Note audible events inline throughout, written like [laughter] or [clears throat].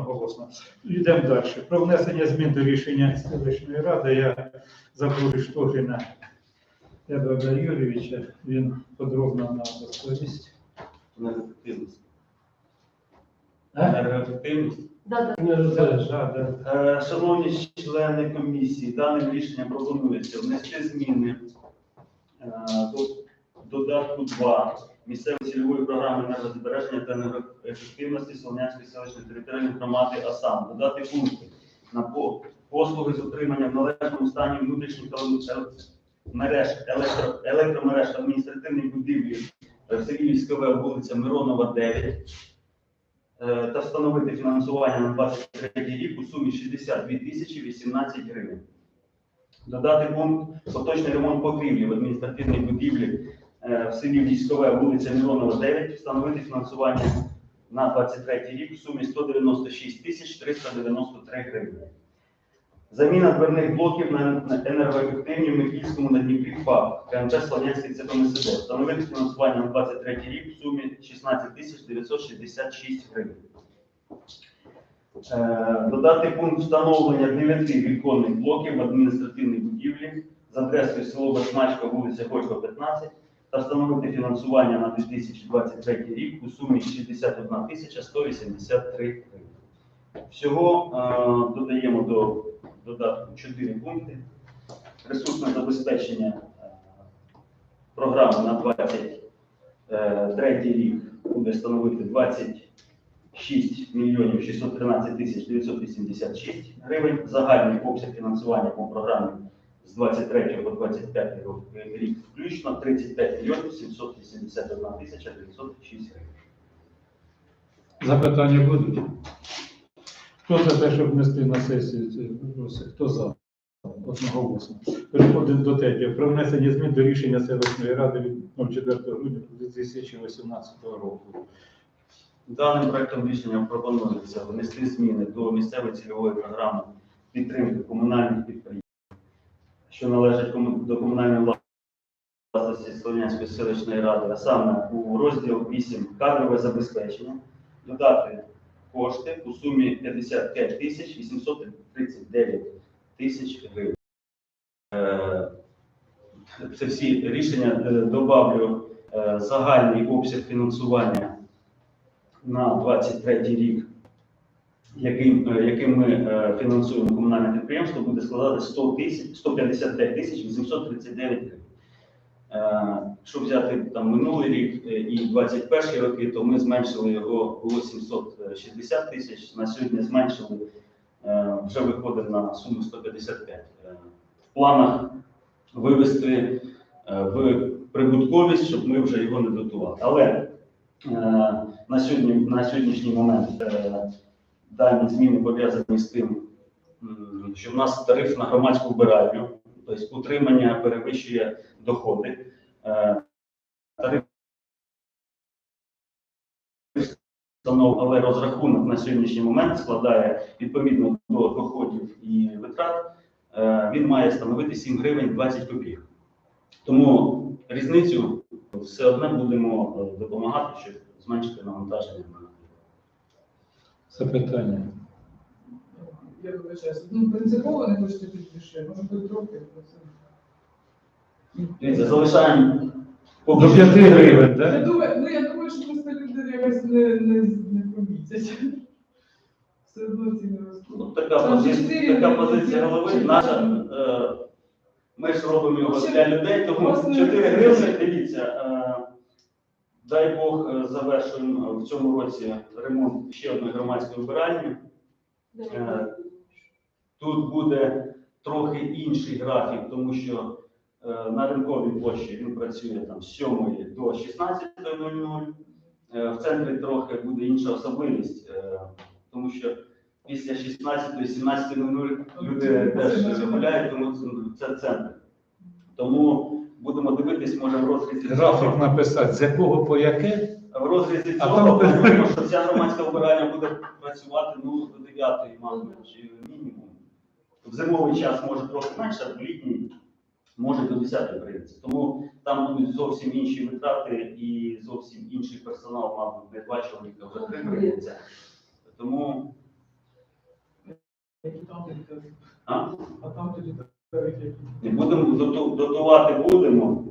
одноголосно. Йдемо далі. Про внесення змін до рішення селищної ради. Я запрошую Штогіна Едварда Юрійовича. Він подробно нам розповість. Енергоефективність. А? Енергоефективність. Да, да. Да, да. Е, Шановні члени комісії, даним рішенням пропонується внести зміни е, до додатку 2 місцевої цільової програми енергозбереження та енергоефективності Солонянської селищної територіальної громади АСАМ. Додати пункти на послуги з утримання в належному стані внутрішніх мереж, електро, електромереж та адміністративних будівлі селі Військове, вулиця Миронова, 9 е, та встановити фінансування на 23 рік у сумі 62 тисячі 18 гривень. Додати пункт поточний ремонт покрівлі в адміністративній будівлі в селі Військове, вулиця Миронова, 9, встановити фінансування на 23 рік у сумі 196 тисяч 393 гривень. Заміна дверних блоків на енергоефективні в Михільському на Дніпрі ФАП, КМЧ Слав'янський ЦПМСД. Встановити фінансування на 23 рік в сумі 16 тисяч 966 гривень. Е, Додати пункт встановлення 9 віконних блоків в адміністративній будівлі з адресою село Басмачка, вулиця Горького, 15 та встановити фінансування на 2023 рік у сумі 61 тисяча 183 гривень. Всього е, додаємо до додатку 4 пункти. Ресурсне забезпечення е, програми на 23 рік буде становити 26 мільйонів 613 тисяч 986 гривень. Загальний обсяг фінансування по програмі з 23 по 25 рік включно 35 мільйонів 781 тисяча 906 гривень. Запитання будуть? Хто за те, щоб внести на сесію ці вопроси? Хто за? Одноголосно. Переходимо до третього. Про внесення змін до рішення селищної ради від 04 грудня 2018 року. Даним проектом рішення пропонується внести зміни до місцевої цільової програми підтримки комунальних підприємств, що належать до комунальної власності Слов'янської селищної ради, а саме у розділ 8 кадрове забезпечення, додати кошти у сумі 55 тисяч 839 тисяч гривень. Е, Це всі рішення е, добавлю е, загальний обсяг фінансування на 23 рік, яким, яким ми фінансуємо комунальне підприємство, буде складати 100 тисяч, 155 тисяч 839 гривень. Е, Якщо взяти там минулий рік е, і 21 роки, то ми зменшили його було 760 тисяч. На сьогодні зменшили, е, вже виходить на суму 155. Е, В планах вивести е, в прибутковість, щоб ми вже його не дотували. Але е, на, сьогодні, на сьогоднішній момент е, дані зміни пов'язані з тим, що в нас тариф на громадську вбиральню, тобто утримання перевищує доходи. Е, Тариф але розрахунок на сьогоднішній момент складає відповідно до доходів і витрат, е, він має становити 7 гривень 20 копійок. Тому різницю все одне будемо е, допомагати, щоб зменшити навантаження на Запитання. Я вибачаюся. Ну, принципово не хочете більше, може бути трохи. але це- Дивіться, залишаємо поки До що 5 4 гривень, Я так? думаю, ну я думаю, що просто люди якось не, не, не помітять. Все одно ці не. Ну, така, Там позиція, чотири така гривні, позиція голови. Наша, е, ми ж робимо його Ще- для людей, тому власне, 4 гривні, дивіться, е, дай Бог е, завершуємо в цьому році ремонт ще одної громадської вбиральні. Е, Тут буде трохи інший графік, тому що е, на ринковій площі він працює там з 7 до 16.00. Е, в центрі трохи буде інша особливість, тому що після 16-17.00 люди теж гуляють, тому це- це центр. Тому будемо дивитись, може в розрізі Графік написати, з якого по яке? В розрізі цього плануємо, що ця громадська вбиральня буде працювати ну, до 9 мабуть, чи мінімум. В зимовий час може трохи менше, а в літній може до 10 прийдеться. Тому там будуть зовсім інші витрати і зовсім інший персонал, мабуть, не два чоловіка, вже три прийдеться. Тому А? а там тоді будемо доту- дотувати будемо,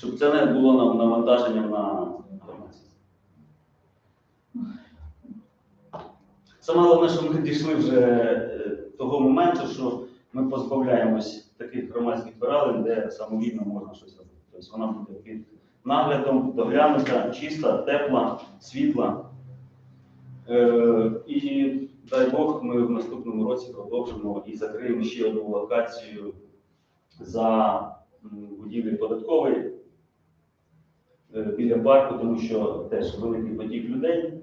щоб це не було нам навантаженням на громадськість. Саме головне, що ми дійшли вже е, того моменту, що ми позбавляємось таких громадських перелин, де самовільно можна щось робити. Тобто вона буде під наглядом, доглянута, чиста, тепла, світла. Е, і дай Бог, ми в наступному році продовжимо і закриємо ще одну локацію за м, будівлею податкової біля парку, тому що теж великий потік людей.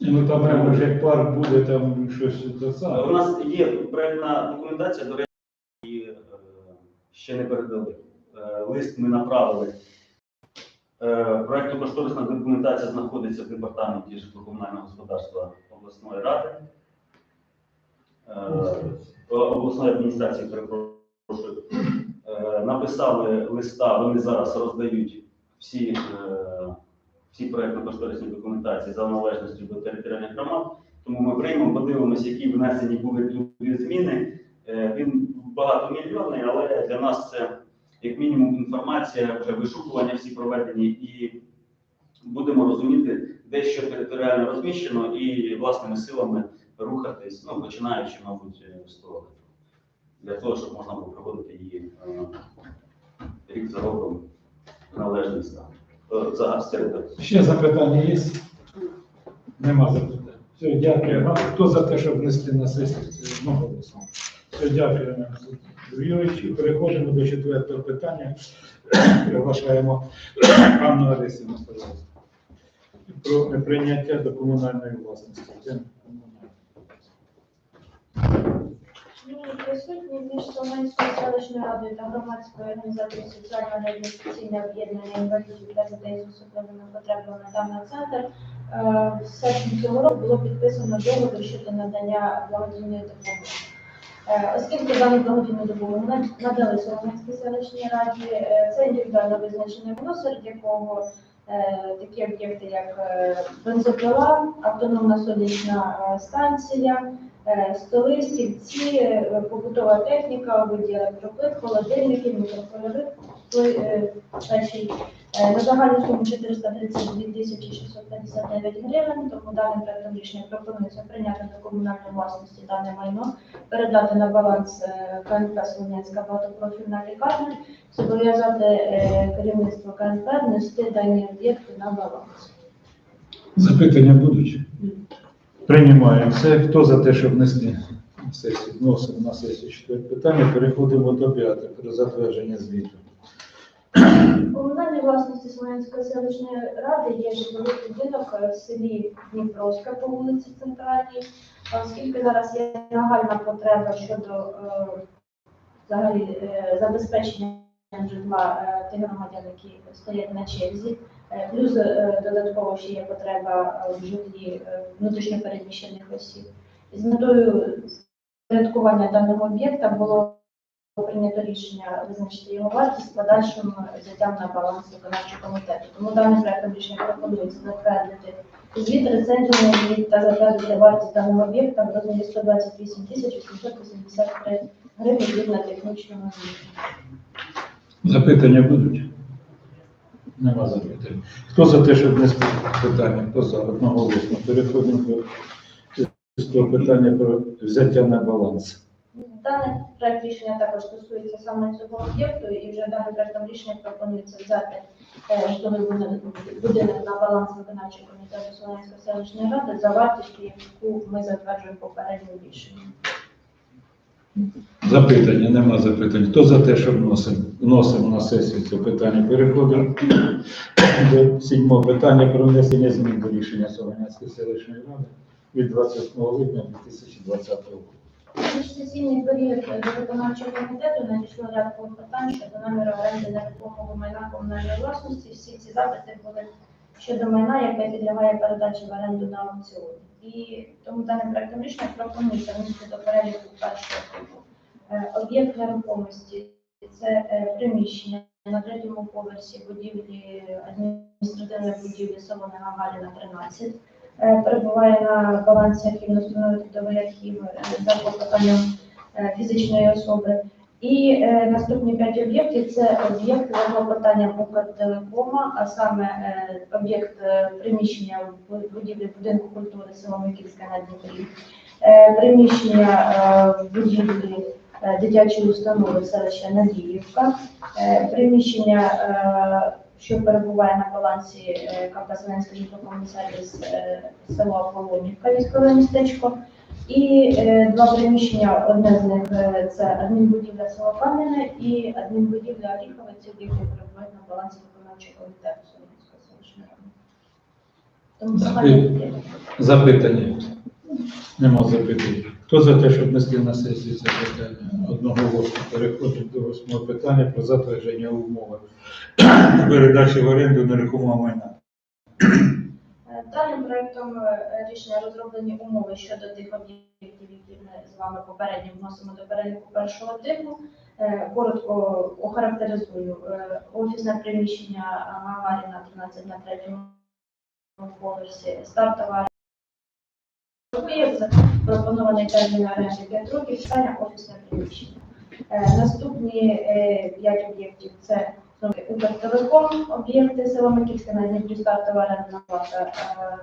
Ну там прямо як парк буде, там щось те Е, У нас є проєктна документація, до речі, е, ще не передали. Е, Лист ми направили. Е, Проєктно-кошторисна документація знаходиться в департаменті житлово-комунального господарства обласної ради. Е, обласної адміністрації, перепрошую. Е, Написали листа, вони зараз роздають всі, е, всі проєктно-кошторисні документації за належністю до територіальних громад. Тому ми приймемо, подивимося, які внесені були зміни. Е, Він багатомільйонний, але для нас це як мінімум інформація, вже вишукування всі проведені, і будемо розуміти, де що територіально розміщено, і власними силами рухатись, ну починаючи, мабуть, з того, для того, щоб можна було проводити її е, рік за роком належний стан. Е. Ще запитання є? Нема запитань. Все, дякую. Хто за те, щоб внести на сесію одноголосно? Все, дякую. Юрійович. Переходимо до четвертого питання. [coughs] Приглашаємо Анну Оресівну, пожалуйста. Про прийняття до комунальної власності. Присутні, між Солонською селищною радою та громадською організацією соціально-реабілітаційне об'єднання інвалідів та людей з особливими потребами даний центр е, в серпні цього року було підписано договір щодо надання благодійної допомоги. Е, Оскільки дану благодійну допомогу надали Солом'янській селищній раді, е, це індивідуально визначене воно, якого такі об'єкти, як бензопила, автономна сонячна станція, столи, стільці, е, побутова техніка, виді електроплит, холодильники, мікрохвильовик, е. Е, На загальну суму 432 тисячі 659 гривень, тому даним проектом рішення пропонується прийняти до комунальної власності дане майно, передати на баланс е, КНП Солонянська багатопрофільна лікарня, зобов'язати е, керівництво КНП внести дані об'єкти на баланс. Запитання будуть? Приймаємо все. Хто за те, щоб внести сесію? Вносимо на сесію четверте питання. Переходимо до п'ятого про затвердження звіту. Комунальній власності Смоленської селищної ради є житловий будинок в селі Дніпровська по вулиці Центральній. Оскільки зараз є нагальна потреба щодо е, взагалі е, забезпечення житла е, тих громадян, які стоять на черзі, е, плюс е, додатково ще є потреба в житлі внутрішньопереміщених осіб. І з метою порядкування даного об'єкта було прийнято рішення визначити його вартість з подальшим взяттям на баланс виконавчого комітету. Тому даним проектом рішення пропонується затвердити звіт, рецензію звіт та затвердити вартість даного об'єкта в розмірі 128 тисяч 883 гривень згідно технічного звіту. Запитання будуть? Нема запитань. Хто за те, щоб внести питання? Хто за одноголосно? Переходимо до питання про взяття на баланс. Даний проект рішення також стосується саме цього об'єкту, і вже даним проектом рішення пропонується взяти е, житловий будинок, будинок на баланс виконавчого комітету Солонської селищної ради за вартістю, яку ми затверджуємо попереднім рішенням. Запитання, нема запитань. Хто за те, щоб вносимо, вносимо на сесію це питання? Переходимо до сьомого питання про внесення змін до рішення Солонянської селищної ради від 28 липня 2020 року. Міжсесійний період до виконавчого комітету надійшло ряд клопотань щодо наміру оренди нерухомого майна комунальної власності. Всі ці запити були щодо майна, яке підлягає передачі в оренду на аукціоні. І тому даним проектом рішення пропонується внести до переліку першого типу. Е, Об'єкт нерухомості це е, приміщення на третьому поверсі будівлі адміністративної будівлі Солони Гагаріна 13. е, перебуває на балансі архівної установи трудовий архів за клопотанням е, фізичної особи. І е, наступні п'ять об'єктів це об'єкт за клопотанням Укртелекома, а саме е, об'єкт е, приміщення в будівлі будинку культури село Микільське на Дніпрі, е, приміщення е, в будівлі е, дитячої установи селища Надіївка, е, приміщення, е, що перебуває на балансі е, Кавказський житловий сервіс е, село Аполлонівка, військове містечко. І е, два приміщення, одне з них е, це адмінбудівля село Кам'яне і адмінбудівля Оріхове, ці об'єкти перебувають на балансі виконавчого комітету Солом'янської селищної ради. Тому прохання Запитання? Нема запитань. Хто за те, щоб внести на сесію це питання? Одного голосу. Переходимо до восьмого питання про затвердження умови передачі в оренду нерухомого майна. Даним проектом е, рішення розроблені умови щодо тих об'єктів, які ми з вами попередньо вносимо до переліку першого типу. Е, Коротко охарактеризую Е, офісне приміщення Гагаріна 13 на третьому поверсі, стартова пропонований термін оренди 5 років, питання офісне приміщення. Наступні е, 5 об'єктів це Укртелеком, об'єкти село Микільське на Дніпрі стартова орендна плата е,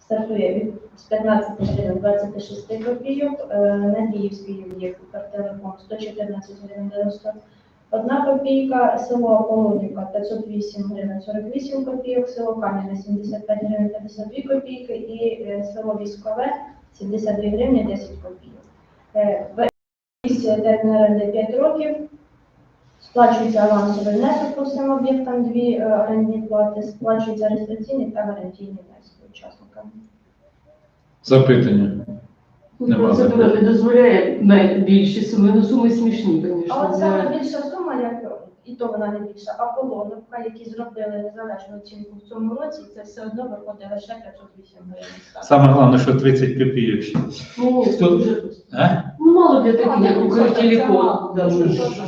стартує від з 15 гривень 26 копійок, е, Надіївський об'єкт Укртелеком 114 гривень 91 копійка, село Аполлонівка 508 гривень 48 копійок, село Кам'яне 75 гривень 52 копійки і е, село Військове 72 гривні 10 копійок. Е, термін оренди 5 років, Сплачується авансовий внесок по всім об'єктам, дві е, орендні плати, сплачується реєстраційний та гарантійний внесок учасникам. Запитання? Нема Процедура не дозволяє навіть більші суми, ну суми смішні, А от звісно. саме більша сума, як і то вона не більша, а полоновка, які зробили незалежну оцінку в цьому році, це все одно виходить лише 508 гривень. Саме головне, що 30 копійок це дуже просто. Мало для таких, як ну,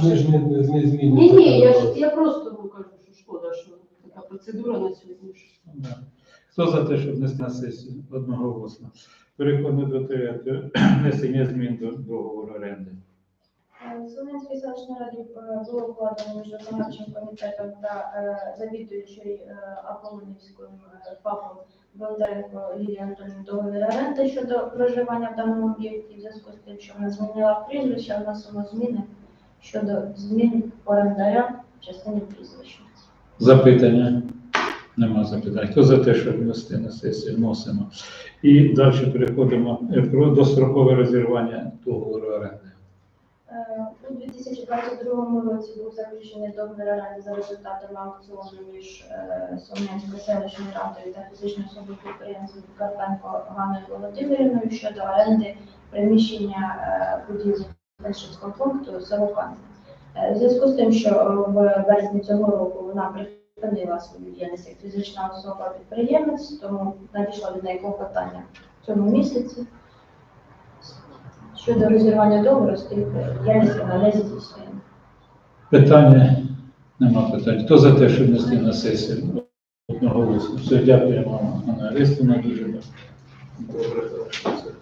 Ми ж-. Не, не змінюємо. Ні, ні, я ж я просто ну, кажу, що шкода, що така процедура на сьогодні. Да. Хто за те, щоб внести на сесію? Одноголосно. Переходимо до третього. [clears throat] Внесення змін до договору оренди. Е, Солонській селищній раді е, було укладено між виконавчим комітетом та е, завідуючою е, Аполлонівським е, ФАПом Бондаренко Лілією Антонівною договір оренди щодо проживання в даному об'єкті в зв'язку з тим, що вона змінила прізвище, вносимо зміни щодо змін орендаря в частині прізвища. Запитання? Нема запитань. Хто за те, щоб внести на сесію? Вносимо. І далі переходимо е, про дострокове розірвання договору оренди. Е, У 2022 році був заключений договір оренди за результатами аукціону між е, селищною радою та фізичною особою підприємством Карпенко Ганною Володимирівною щодо оренди приміщення е, будівлі Пеншинського пункту село В зв'язку з тим, що в березні цього року вона припинила свою діяльність як фізична особа-підприємець, тому надійшло від неї клопотання в цьому місяці щодо розірвання договору з тих не здійснює. Питання? Нема питань. Хто за те, що внести на сесію? Одноголосно. Все, дякуємо вам, Анна Арестівна, дуже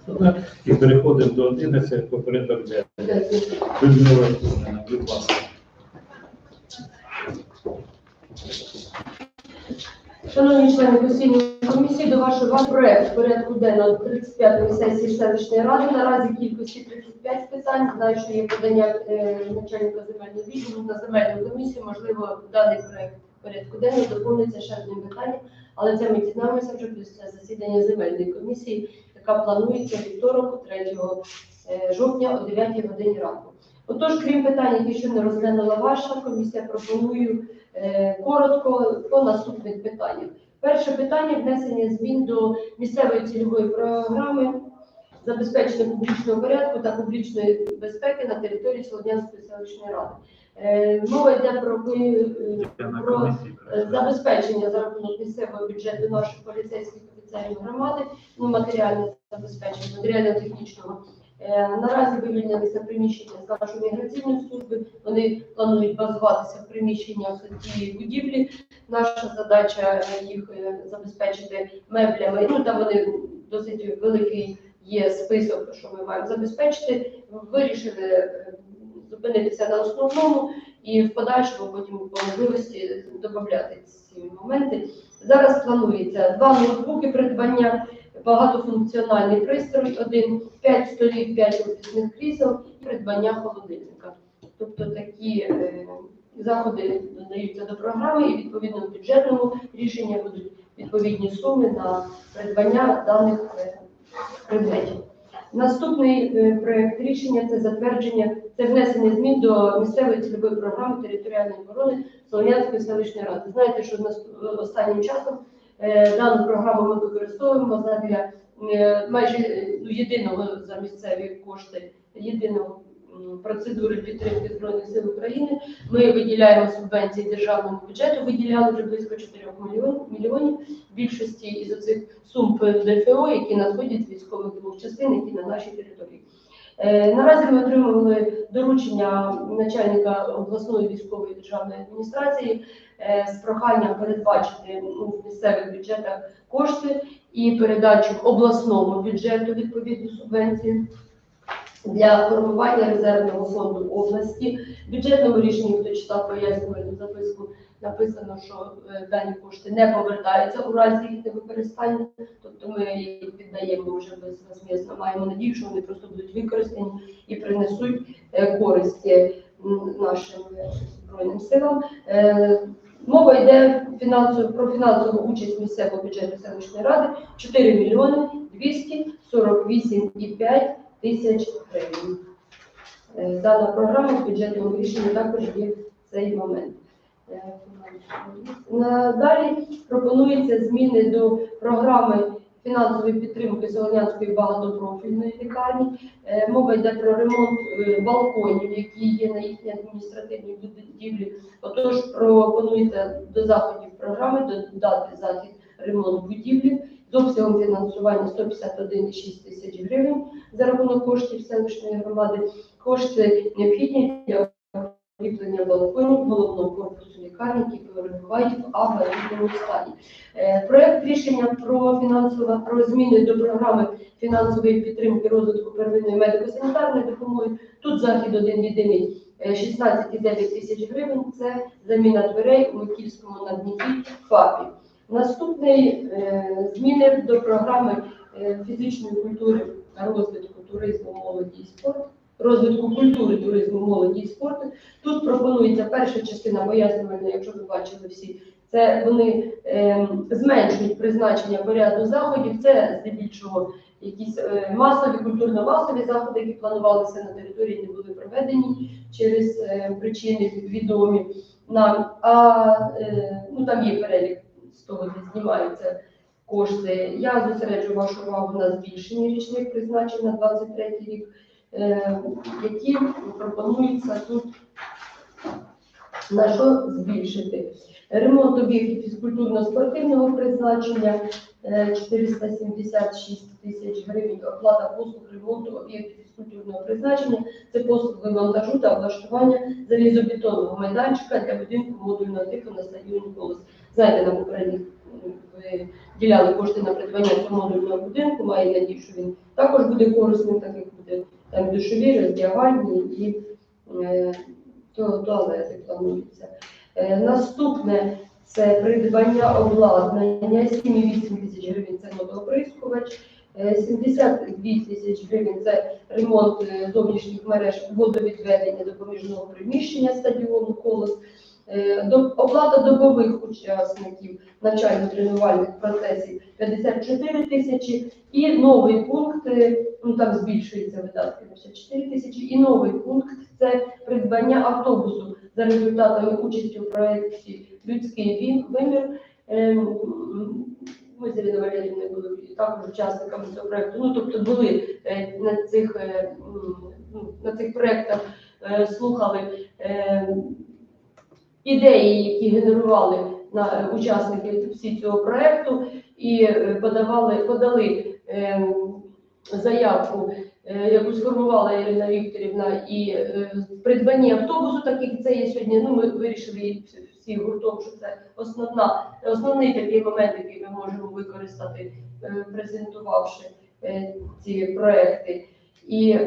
добре. І переходимо до 11 по порядок денний. Людмила будь ласка. Шановні члени постійної комісії, до вашої уваги проект порядку денного 35-ї сесії селищної ради. Наразі кількості 35 питань. Знаю, що є подання е, начальника земельного відділу на земельну комісію. Можливо, даний проект порядку денного доповниться ще одним питанням, але це ми дізнаємося вже після засідання земельної комісії, яка планується вівторок, 3 е, жовтня о 9 годині ранку. Отож, крім питань, які ще не розглянула ваша комісія, пропоную коротко по наступних питаннях. Перше питання внесення змін до місцевої цільової програми забезпечення публічного порядку та публічної безпеки на території Солодянської селищної ради. Е, Мова йде про, е, про е, забезпечення за рахунок місцевого бюджету наших поліцейських офіцерів громади, ну, матеріальне забезпечення, матеріально-технічного Е, Наразі вивільнилися приміщення з нашої міграційної служби. Вони планують базуватися в приміщеннях цієї будівлі. Наша задача їх е, забезпечити меблями. Ну там вони досить великий є список, що ми маємо забезпечити. Вирішили е, зупинитися на основному і в подальшому потім по можливості додати ці моменти. Зараз планується два ноутбуки придбання, багатофункціональний пристрій, один, п'ять столів, п'ять офісних крісел і придбання холодильника. Тобто такі е, заходи додаються до програми і відповідно бюджетному рішенні будуть відповідні суми на придбання даних е, предметів. Наступний е, проект рішення це затвердження, це внесення змін до місцевої цільової програми територіальної оборони Солонянської селищної ради. Знаєте, що останнім часом дану програму ми використовуємо задля е, майже е, ну, єдиного за місцеві кошти, єдиного процедури підтримки Збройних сил України. Ми виділяємо субвенції державному бюджету, виділяли вже близько 4 мільйон- мільйонів. Більшості із оцих сум ДФО, які надходять військових двох частин, які на нашій території. Е, Наразі ми отримали доручення начальника обласної військової державної адміністрації е, з проханням передбачити в місцевих бюджетах кошти і передачу обласному бюджету відповідну субвенцію для формування резервного фонду області. В бюджетному рішенні, хто читав пояснювальну записку, написано, що е, дані кошти не повертаються у разі їх невикористання, тобто ми їх віддаємо вже безвозмісно. Маємо надію, що вони просто будуть використані і принесуть е, користь е, нашим е, збройним силам. Мова йде фінансово про фінансову участь місцевого бюджету селищної ради 4 мільйони 248,5 тисяч гривень. Е, Дана програма в бюджетному рішенні також є в цей момент. Е, Надалі пропонуються зміни до програми фінансової підтримки Солонянської багатопрофільної лікарні. Е, Мова йде про ремонт е, балконів, які є на їхній адміністративній будівлі. Отож, пропонується до заходів програми додати захід ремонт будівлі з обсягом фінансування 151,6 тисяч гривень за рахунок коштів селищної громади. Кошти необхідні для укріплення балконів головного корпусу лікарні, які перебувають в аварійному стані. Е, Проект рішення про фінансове про зміни до програми фінансової підтримки розвитку первинної медико-санітарної допомоги. Тут захід один єдиний е, 16,9 тисяч гривень. Це заміна дверей у Микільському на Дніпрі ФАПі. Наступний е, зміни до програми е, фізичної культури розвитку туризму, молоді і спорту. Розвитку культури, туризму, молоді і спорту. Тут пропонується перша частина пояснювальна, якщо ви бачили всі, це вони ем, зменшують призначення поряду заходів. Це здебільшого якісь е, масові, культурно-масові заходи, які планувалися на території, не були проведені через е, причини відомі нам. А е, ну там є перелік з того, де знімаються кошти. Я зосереджу вашу увагу на збільшенні річних призначень на 23 рік, е, які пропонуються тут на що збільшити. Ремонт об'єктів фізкультурно-спортивного призначення е, 476 тисяч гривень, оплата послуг ремонту об'єктів фізкультурного призначення, це послуги монтажу та облаштування залізобетонного майданчика для будинку модульного типу на стадіоні «Колос». Знаєте, на попередніх м, діляли кошти на придбання цього модульного будинку, маю надію, що він також буде корисним, так як буде там душові, роздягальні і е, туалети плануються. Е, Наступне це придбання обладнання 7,8 тисяч гривень це водооприскувач, е, 72 тисяч гривень це ремонт е, зовнішніх мереж водовідведення допоміжного приміщення стадіону колос. Е, Оплата добових учасників навчально-тренувальних процесів 54 тисячі і новий пункт, е, ну там збільшується видатки на 54 тисячі, і новий пункт це придбання автобусу за результатами участі у проєкті Людський вимір. Ем, Ми з Іриною Валеріївною були також учасниками цього проєкту. Ну, тобто були е, на цих, е, ну, на цих проєктах, е, слухали е, ідеї, які генерували на е, учасники всі цього проєкту, і е, подавали, подали ем, заявку е, яку сформувала Ірина Вікторівна, і придбання автобусу, так як це є сьогодні. Ну, ми вирішили всі- гуртом, що це основна, основний такий момент, який ми можемо використати, презентувавши ці проекти. І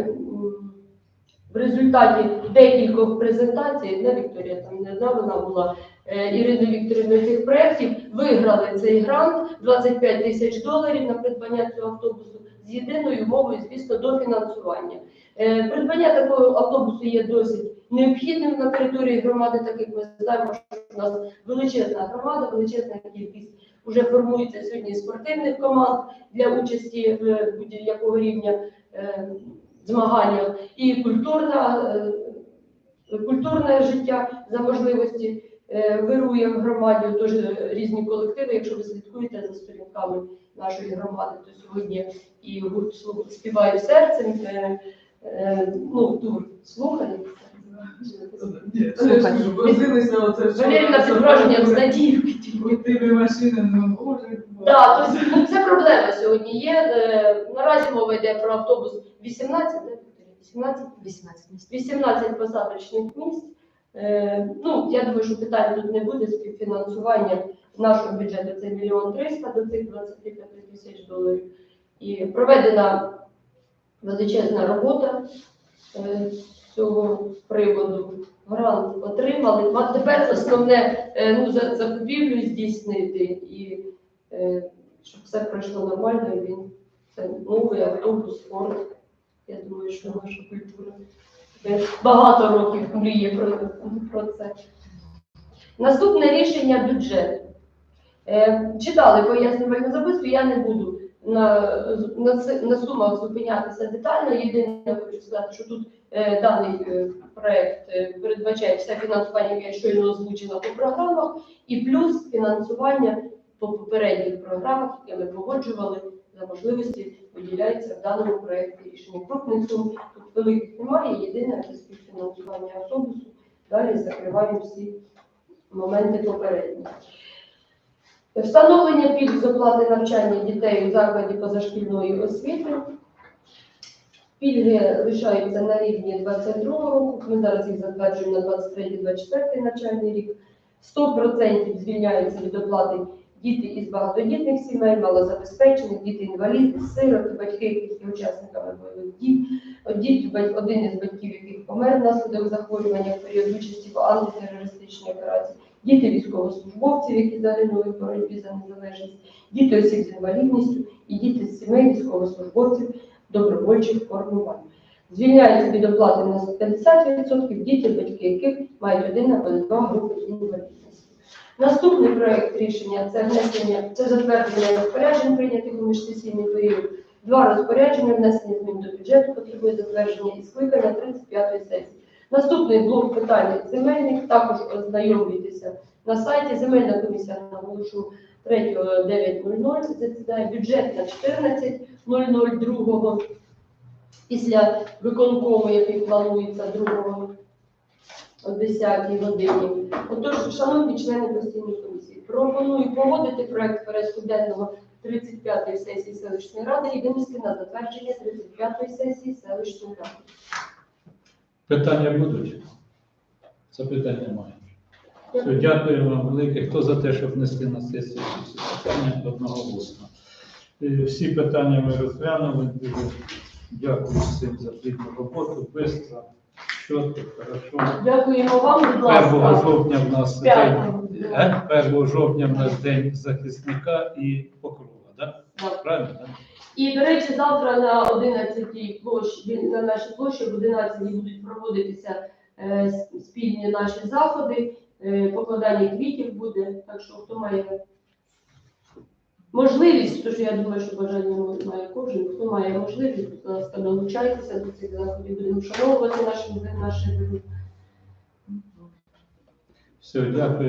в результаті декількох презентацій, не Вікторія там не одна вона була е, Ірини Вікторівни цих проєктів, виграли цей грант 25 тисяч доларів на придбання цього автобусу з єдиною умовою, звісно, дофінансування. Е, Придбання такого автобусу є досить необхідним на території громади, так як ми знаємо, що у нас величезна громада, величезна кількість вже формується сьогодні спортивних команд для участі в будь-якого рівня. Е, змаганнях і культурна, е, культурне життя за можливості е, вирує в громаді, теж різні колективи. Якщо ви слідкуєте за сторінками нашої громади, то сьогодні і гурт «Слух- співає серцем, е, ну, тур слухає. Ні, це я ж возилися оце Валеріна під враженням з надією. Крутими машинами, боже. Так, тобто це проблема сьогодні є. Е, Наразі мова йде про автобус 18, 18 18 місць. 18 посадочних місць. Е, Ну, я думаю, що питань тут не буде співфінансування нашого бюджету. Це мільйон триста до цих 25 тисяч доларів. І проведена величезна робота е, цього приводу. Грант отримали. Тепер основне е, ну, закупівлю здійснити і е, щоб все пройшло нормально. І він це новий автобус, форт. Я думаю, що наша культура багато років мріє про, про це. Наступне рішення бюджету. Е, читали пояснювальну записку, я не буду на, на, на сумах зупинятися детально. Єдине хочу сказати, що тут даний е, проект е, передбачає все фінансування, яке я щойно озвучила по програмах, і плюс фінансування по попередніх програмах, які ми погоджували за можливості виділяється в даному проєкті рішення. Крупних сум тут великих немає, єдине це співфінансування автобусу. Далі закриваємо всі моменти попередні. Встановлення пільг з оплати навчання дітей у закладі позашкільної освіти. Пільги лишаються на рівні 22 року. Ми зараз їх затверджуємо на 23-24 навчальний рік. 100% звільняються від оплати діти із багатодітних сімей, малозабезпечених, діти інваліди, сироти, батьки, які є учасниками бойових дій, діти, один із батьків, яких помер внаслідок захворювання в період участі в антитерористичній операції, діти військовослужбовців, які загинули в боротьбі за незалежність, діти осіб з інвалідністю і діти з сімей військовослужбовців добровольчих формувань. Звільняються від оплати на 50% діти, батьки яких мають один або два групи інвалідності. Наступний проект рішення це внесення, це затвердження розпоряджень, прийнятих у міжсесійний період. Два розпорядження внесення змін до бюджету потребує затвердження і скликання 35-ї сесії. Наступний блок питань земельних також ознайомлюйтеся на сайті. Земельна комісія наголошу 3.9.00, засідає бюджет на 14.00 після виконкому, який планується 2 о 10 годині. Отож, шановні члени постійної комісії, пропоную погодити проект порядку денного 35-ї сесії селищної ради і винести на затвердження 35-ї сесії селищної ради. Питання будуть? Запитань. Все, дякую вам велике. Хто за те, щоб внести на сесію питання одноголосно. Е, Всі питання ми розглянули. Дуже дякую всім за плідну роботу. Бистро, чітко, хорошо. Дякуємо вам, будь 1 ласка. жовтня в нас П'ятого. день, е? 1 жовтня в нас день захисника і покрова, да? Так. Правильно, да? І, до речі, завтра на 11-й площі, на нашій площі в 11-й будуть проводитися е, с- спільні наші заходи, е, покладання квітів буде, так що хто має можливість, тож я думаю, що бажання має кожен, хто має можливість, будь ласка, долучайтеся до цих заходів, будемо вшановувати наших наших Все, дякую.